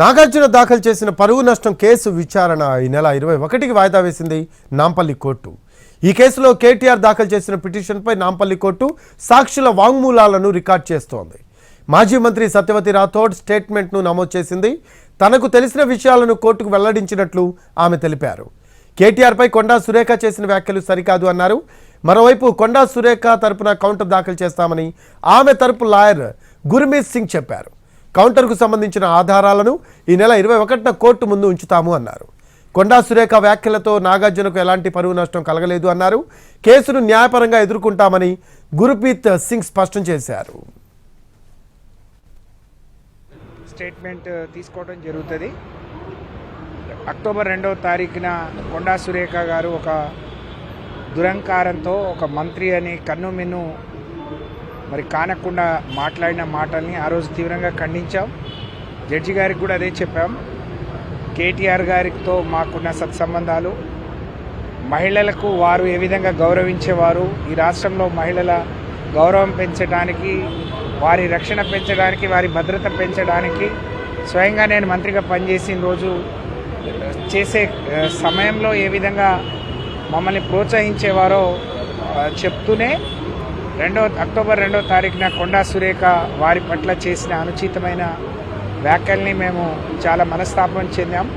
నాగార్జున దాఖలు చేసిన పరువు నష్టం కేసు విచారణ ఈ నెల ఇరవై ఒకటికి వాయిదా వేసింది నాంపల్లి కోర్టు. ఈ కేసులో కేటీఆర్ దాఖలు చేసిన పిటిషన్పై నాంపల్లి కోర్టు సాక్షుల వాంగ్మూలాలను రికార్డ్ చేస్తోంది. మాజీ మంత్రి సత్యవతి రాథోడ్ స్టేట్మెంట్ను నమోదు చేసింది. తనకు తెలిసిన విషయాలను కోర్టుకు వెల్లడించినట్లు ఆమె తెలిపారు. కేటీఆర్పై కొండా సురేఖ చేసిన వ్యాఖ్యలు సరికాదు అన్నారు. మరోవైపు కొండా సురేఖ తరపున కౌంటర్ దాఖలు చేస్తామని ఆమె తరపు లాయర్ గుర్మీత్ సింగ్ చెప్పారు. కౌంటర్కు సంబంధించిన ఆధారాలను ఈ నెల ఇరవై ఒకటిన కోర్టు ముందు ఉంచుతాము అన్నారు. కొండా సురేఖ వ్యాఖ్యలతో నాగార్జునకు ఎలాంటి పరువు నష్టం కలగలేదు అన్నారు. కేసును న్యాయపరంగా ఎదుర్కొంటామని గురుప్రీత్ సింగ్ స్పష్టం చేశారు. స్టేట్మెంట్ తీసుకోవడం జరుగుతుంది. అక్టోబర్ రెండవ తారీఖున కొండా సురేఖ గారు ఒక దురంకారంతో ఒక మంత్రి అని కన్నుమిన్ను మరి కానకుండా మాట్లాడిన మాటల్ని ఆ రోజు తీవ్రంగా ఖండించాం. జడ్జి గారికి కూడా అదే చెప్పాం. కేటీఆర్ గారితో మాకున్న సత్సంబంధాలు మహిళలకు వారు ఏ విధంగా గౌరవించేవారు ఈ రాష్ట్రంలో మహిళల గౌరవం పెంచడానికి వారి రక్షణ పెంచడానికి వారి భద్రత పెంచడానికి స్వయంగా నేను మంత్రిగా పనిచేసిన రోజు చేసే సమయంలో ఏ విధంగా మమ్మల్ని ప్రోత్సహించేవారో చెప్తూనే రెండో అక్టోబర్ రెండో తారీఖున కొండా సురేఖ వారి పట్ల చేసిన అనుచితమైన వ్యాఖ్యల్ని మేము చాలా మనస్తాపం చెందాం.